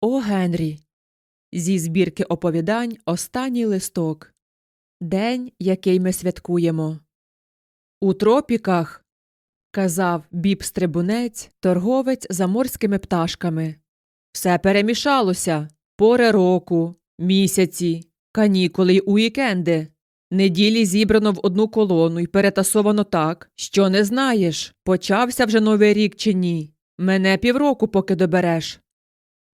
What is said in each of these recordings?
О Генрі. Зі збірки оповідань останній листок. День, який ми святкуємо. У тропіках, казав біб стрибунець, торговець заморськими пташками. Все перемішалося пори року, місяці, канікули й уікенди. Неділі зібрано в одну колону і перетасовано так, що не знаєш, почався вже новий рік чи ні. Мене півроку, поки добереш.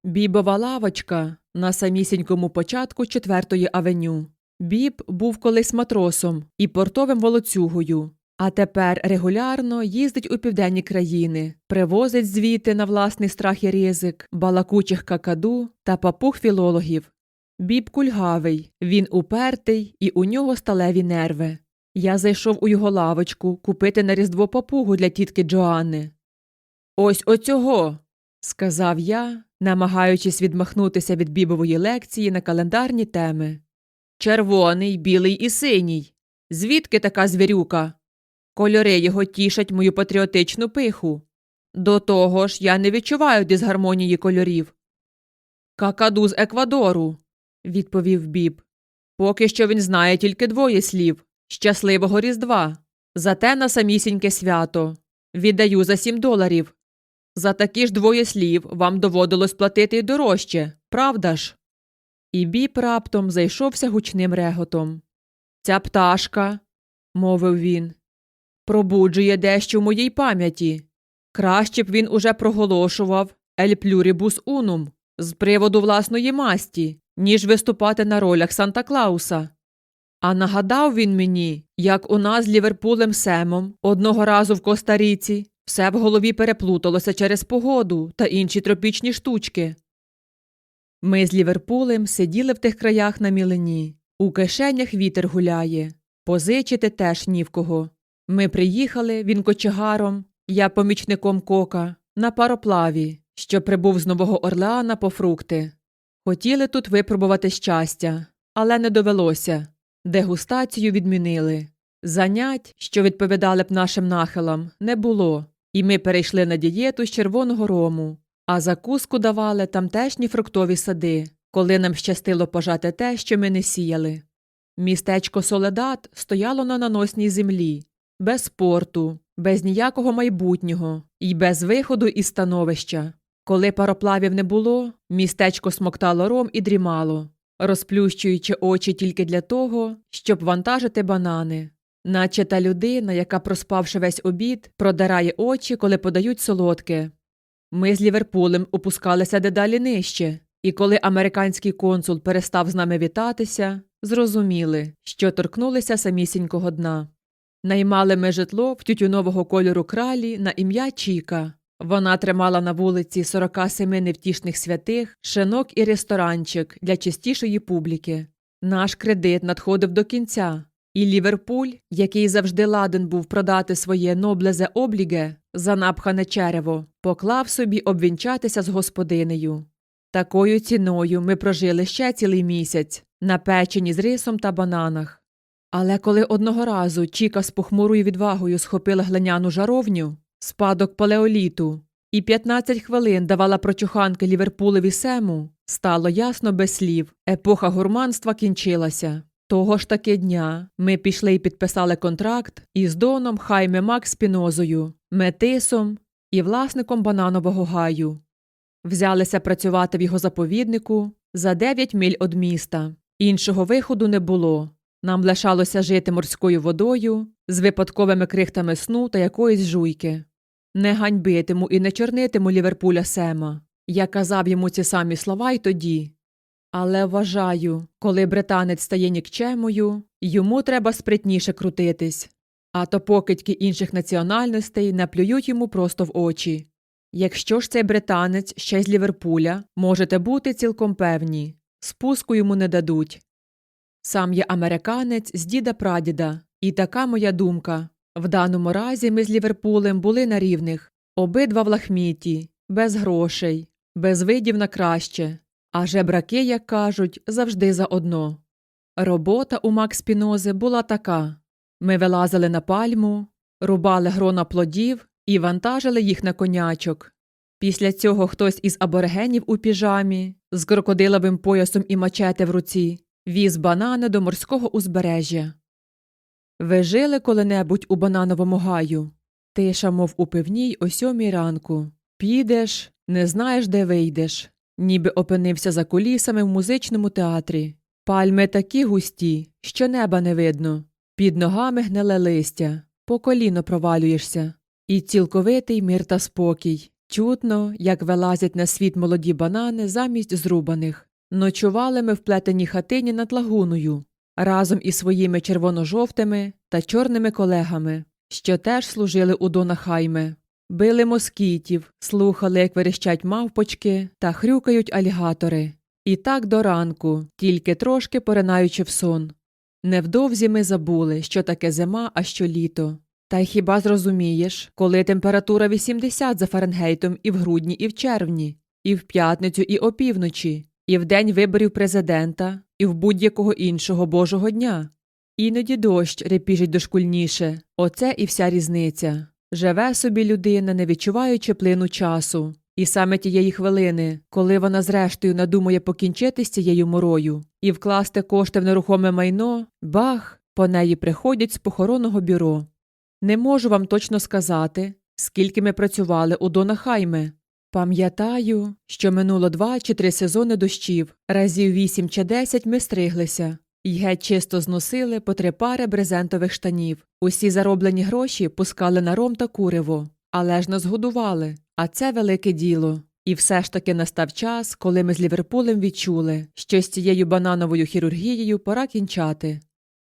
Бібова лавочка на самісінькому початку четвертої авеню. Біб був колись матросом і портовим волоцюгою, а тепер регулярно їздить у південні країни, привозить звідти на власний страх і ризик балакучих какаду та папуг філологів. Біб кульгавий, він упертий і у нього сталеві нерви. Я зайшов у його лавочку купити на різдво папугу для тітки Джоанни. Ось оцього, сказав я, намагаючись відмахнутися від бібової лекції на календарні теми. Червоний, білий і синій. Звідки така звірюка? Кольори його тішать мою патріотичну пиху. До того ж, я не відчуваю дисгармонії кольорів. Какаду з Еквадору, відповів Біб. Поки що він знає тільки двоє слів щасливого Різдва. Зате на самісіньке свято. Віддаю за сім доларів. За такі ж двоє слів вам доводилось платити й дорожче, правда ж? І біп раптом зайшовся гучним реготом. Ця пташка, мовив він, пробуджує дещо в моїй пам'яті. Краще б він уже проголошував ель плюрібус унум з приводу власної масті, ніж виступати на ролях Санта Клауса. А нагадав він мені, як у нас з Ліверпулем Семом одного разу в Коста-Ріці все в голові переплуталося через погоду та інші тропічні штучки. Ми з Ліверпулем сиділи в тих краях на мілині. У кишенях вітер гуляє. Позичити теж ні в кого. Ми приїхали, він кочегаром, я помічником кока, на пароплаві, що прибув з Нового Орлеана по фрукти. Хотіли тут випробувати щастя, але не довелося. Дегустацію відмінили. Занять, що відповідали б нашим нахилам, не було, і ми перейшли на дієту з червоного рому, а закуску давали тамтешні фруктові сади, коли нам щастило пожати те, що ми не сіяли. Містечко Соледат стояло на наносній землі, без порту, без ніякого майбутнього і без виходу із становища. Коли пароплавів не було, містечко смоктало ром і дрімало, розплющуючи очі тільки для того, щоб вантажити банани, наче та людина, яка, проспавши весь обід, продирає очі, коли подають солодке. Ми з Ліверпулем опускалися дедалі нижче, і коли американський консул перестав з нами вітатися, зрозуміли, що торкнулися самісінького дна. Наймали ми житло в тютюнового кольору кралі на ім'я Чіка. Вона тримала на вулиці 47 невтішних святих, шинок і ресторанчик для чистішої публіки. Наш кредит надходив до кінця, і Ліверпуль, який завжди ладен був продати своє ноблезе обліге за напхане черево, поклав собі обвінчатися з господинею. Такою ціною ми прожили ще цілий місяць, напечені з рисом та бананах. Але коли одного разу Чіка з похмурою відвагою схопила глиняну жаровню, спадок палеоліту, і 15 хвилин давала прочуханки Ліверпулеві сему, стало ясно без слів епоха гурманства кінчилася. Того ж таки дня ми пішли і підписали контракт із Доном Хайме Макс Спінозою, метисом і власником бананового гаю. Взялися працювати в його заповіднику за 9 миль од міста. Іншого виходу не було. Нам лишалося жити морською водою, з випадковими крихтами сну та якоїсь жуйки. Не ганьбитиму і не чорнитиму Ліверпуля Сема. Я казав йому ці самі слова й тоді. Але вважаю, коли британець стає нікчемою, йому треба спритніше крутитись, а то покидьки інших національностей наплюють йому просто в очі. Якщо ж цей британець ще з Ліверпуля, можете бути цілком певні, спуску йому не дадуть. Сам я американець з діда прадіда, і така моя думка. В даному разі ми з Ліверпулем були на рівних, обидва в лахміті, без грошей, без видів на краще, а жебраки, як кажуть, завжди заодно. Робота у Макс Спінози була така ми вилазили на пальму, рубали грона плодів і вантажили їх на конячок. Після цього хтось із аборигенів у піжамі, з крокодиловим поясом і мачете в руці, віз банани до морського узбережжя. Ви жили коли-небудь у банановому гаю? Тиша, мов у пивній о сьомій ранку. Підеш, не знаєш, де вийдеш, ніби опинився за кулісами в музичному театрі. Пальми такі густі, що неба не видно. Під ногами гниле листя, по коліно провалюєшся. І цілковитий мир та спокій. Чутно, як вилазять на світ молоді банани замість зрубаних. Ночували ми в плетеній хатині над лагуною, разом із своїми червоно-жовтими та чорними колегами, що теж служили у Дона Хайме. Били москітів, слухали, як верещать мавпочки та хрюкають алігатори. І так до ранку, тільки трошки поринаючи в сон. Невдовзі ми забули, що таке зима, а що літо. Та й хіба зрозумієш, коли температура 80 за Фаренгейтом і в грудні, і в червні, і в п'ятницю, і опівночі, і в день виборів президента, і в будь-якого іншого божого дня. Іноді дощ репіжить дошкульніше, оце і вся різниця. Живе собі людина, не відчуваючи плину часу, і саме тієї хвилини, коли вона зрештою надумає покінчити з цією морою і вкласти кошти в нерухоме майно, бах, по неї приходять з похоронного бюро. Не можу вам точно сказати, скільки ми працювали у Дона Хайме. Пам'ятаю, що минуло два чи три сезони дощів, разів вісім чи десять ми стриглися, і геть чисто зносили по три пари брезентових штанів. Усі зароблені гроші пускали на ром та куриво, але ж нас годували, а це велике діло. І все ж таки настав час, коли ми з Ліверпулем відчули, що з цією банановою хірургією пора кінчати.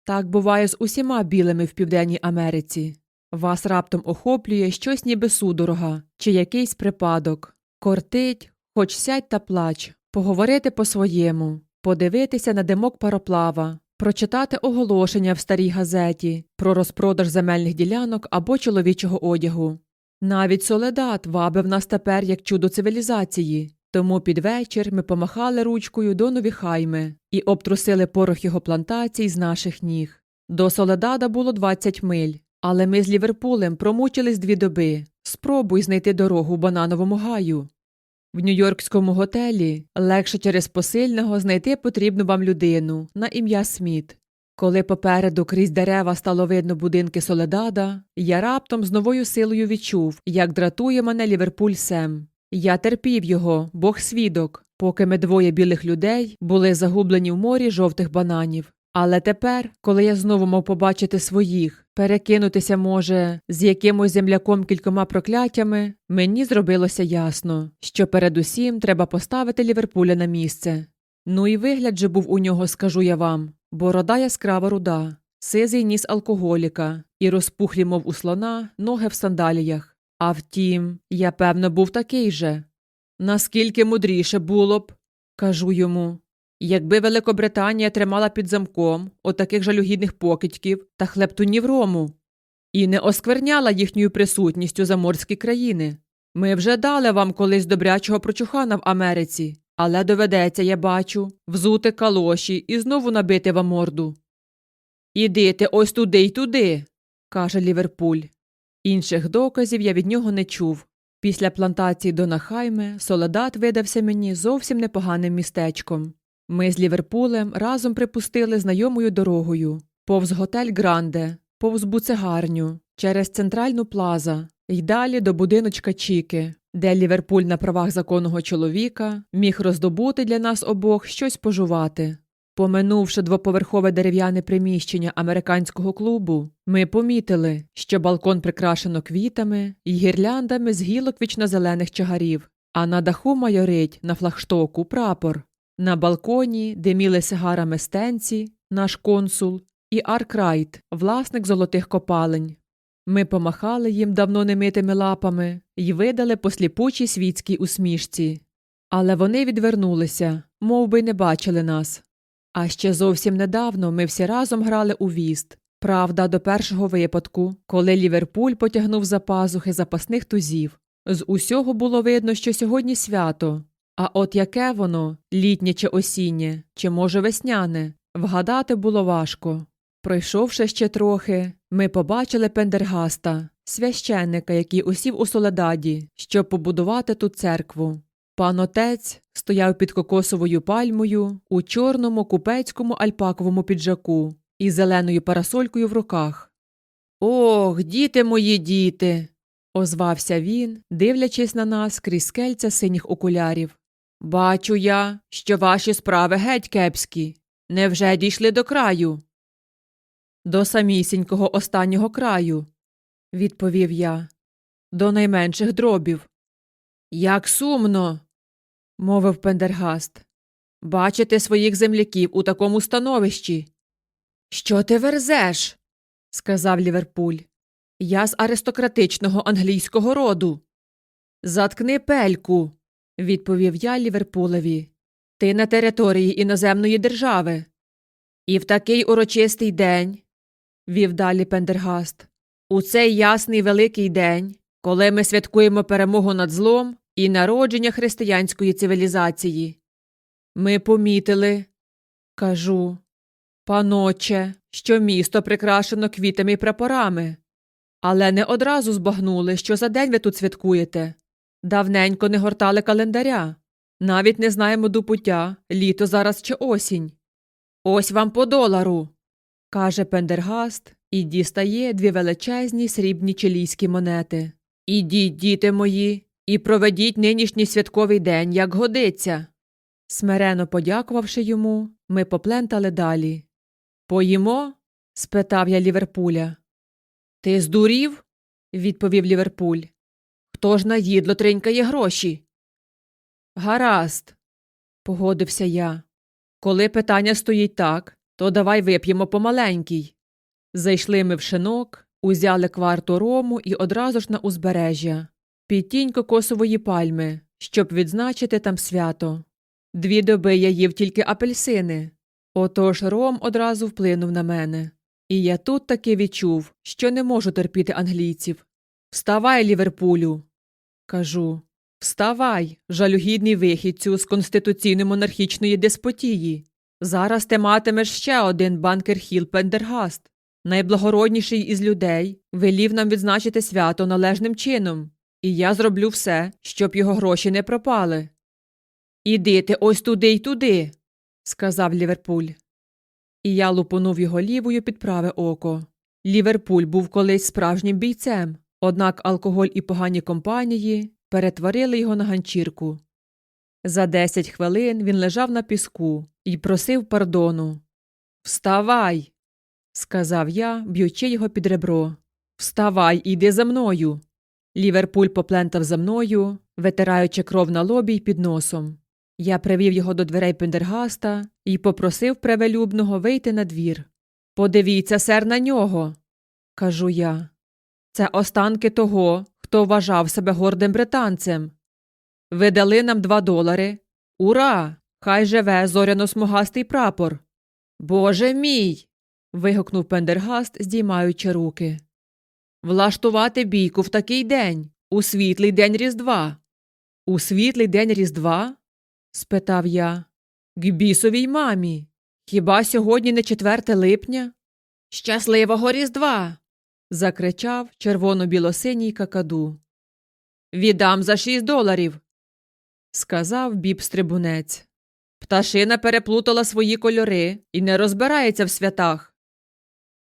Так буває з усіма білими в Південній Америці. Вас раптом охоплює щось ніби судорога чи якийсь припадок. Кортить, хоч сядь та плач, поговорити по-своєму, подивитися на димок пароплава, прочитати оголошення в старій газеті про розпродаж земельних ділянок або чоловічого одягу. Навіть соледат вабив нас тепер як чудо цивілізації, тому під вечір ми помахали ручкою до Новіхайми і обтрусили порох його плантацій з наших ніг. До Соледада було 20 миль, але ми з Ліверпулем промучились дві доби. Спробуй знайти дорогу в банановому гаю. В нью-йоркському готелі легше через посильного знайти потрібну вам людину на ім'я Сміт. Коли попереду крізь дерева стало видно будинки Соледада, я раптом з новою силою відчув, як дратує мене Ліверпуль Сем. Я терпів його, Бог свідок, поки ми двоє білих людей були загублені в морі жовтих бананів. Але тепер, коли я знову мав побачити своїх, перекинутися, може, з якимось земляком кількома прокляттями, мені зробилося ясно, що передусім треба поставити Ліверпуля на місце. Ну і вигляд же був у нього, скажу я вам, борода яскрава руда, сизий ніс алкоголіка і розпухлі, мов у слона, ноги в сандаліях. А втім, я певно був такий же. Наскільки мудріше було б, кажу йому, якби Великобританія тримала під замком отаких жалюгідних покидьків та хлептунів рому і не оскверняла їхньою присутністю заморські країни. Ми вже дали вам колись добрячого прочухана в Америці, але доведеться, я бачу, взути калоші і знову набити вам морду. Ідите ось туди й туди, каже Ліверпуль. Інших доказів я від нього не чув. Після плантації Дона Хайме Солодат видався мені зовсім непоганим містечком. Ми з Ліверпулем разом припустили знайомою дорогою, повз готель Гранде, повз буцегарню, через центральну плаза й далі до будиночка Чіки, де Ліверпуль на правах законного чоловіка міг роздобути для нас обох щось пожувати. Поминувши двоповерхове дерев'яне приміщення американського клубу, ми помітили, що балкон прикрашено квітами і гірляндами з гілок вічнозелених чагарів, а на даху майорить на флагштоку прапор. На балконі диміли сигарами стенці, наш консул, і Аркрайт, власник золотих копалень. Ми помахали їм давно немитими лапами і видали по сліпучій світській усмішці. Але вони відвернулися, мов би не бачили нас. А ще зовсім недавно ми всі разом грали у віст. Правда, до першого випадку, коли Ліверпуль потягнув за пазухи запасних тузів. З усього було видно, що сьогодні свято. А от яке воно літнє чи осіннє, чи, може, весняне, вгадати було важко. Пройшовши ще трохи, ми побачили Пендергаста, священника, який усів у Соледаді, щоб побудувати тут церкву. Пан отець стояв під кокосовою пальмою у чорному купецькому альпаковому піджаку і зеленою парасолькою в руках. Ох, діти мої діти. озвався він, дивлячись на нас крізь скельця синіх окулярів. Бачу я, що ваші справи геть кепські. Невже дійшли до краю? До самісінького останнього краю, відповів я, до найменших дробів. Як сумно, мовив Пендергаст. Бачити своїх земляків у такому становищі. Що ти верзеш? сказав Ліверпуль. Я з аристократичного англійського роду. Заткни пельку, відповів я Ліверпулеві. Ти на території іноземної держави. І в такий урочистий день, вів далі Пендергаст, у цей ясний великий день, коли ми святкуємо перемогу над злом і народження християнської цивілізації. Ми помітили, кажу, паноче, що місто прикрашено квітами й прапорами, але не одразу збагнули, що за день ви тут святкуєте. Давненько не гортали календаря. Навіть не знаємо до пуття, літо зараз чи осінь. Ось вам по долару, каже Пендергаст і дістає дві величезні срібні чилійські монети. Ідіть, діти мої, і проведіть нинішній святковий день, як годиться. Смирено подякувавши йому, ми поплентали далі. Поїмо? спитав я Ліверпуля. Ти здурів? відповів Ліверпуль. Хто ж на їдло тринькає гроші? Гаразд, погодився я. Коли питання стоїть так, то давай вип'ємо помаленький. Зайшли ми в шинок, узяли кварту рому і одразу ж на узбережжя, під тінь кокосової пальми, щоб відзначити там свято. Дві доби я їв тільки апельсини. Отож ром одразу вплинув на мене. І я тут таки відчув, що не можу терпіти англійців. Вставай, Ліверпулю. Кажу. Вставай, жалюгідний вихідцю з конституційно-монархічної деспотії. Зараз ти матимеш ще один банкер Хіл Пендергаст. Найблагородніший із людей велів нам відзначити свято належним чином, і я зроблю все, щоб його гроші не пропали. Іди ти ось туди й туди, сказав Ліверпуль. І я лупонув його лівою під праве око. Ліверпуль був колись справжнім бійцем, однак алкоголь і погані компанії перетворили його на ганчірку. За десять хвилин він лежав на піску і просив пардону. Вставай, сказав я, б'ючи його під ребро. Вставай, іди за мною. Ліверпуль поплентав за мною, витираючи кров на лобі й під носом. Я привів його до дверей Пендергаста і попросив превелюбного вийти на двір. Подивіться, сер, на нього, кажу я. Це останки того, хто вважав себе гордим британцем. Ви дали нам два долари. Ура! Хай живе зоряно-смугастий прапор. Боже мій. вигукнув Пендергаст, здіймаючи руки. Влаштувати бійку в такий день, у світлий день Різдва. У світлий день Різдва? спитав я. К бісовій мамі. Хіба сьогодні не 4 липня? Щасливого Різдва. Закричав червоно-білосиній какаду. Віддам за шість доларів, сказав біб стрибунець. Пташина переплутала свої кольори і не розбирається в святах.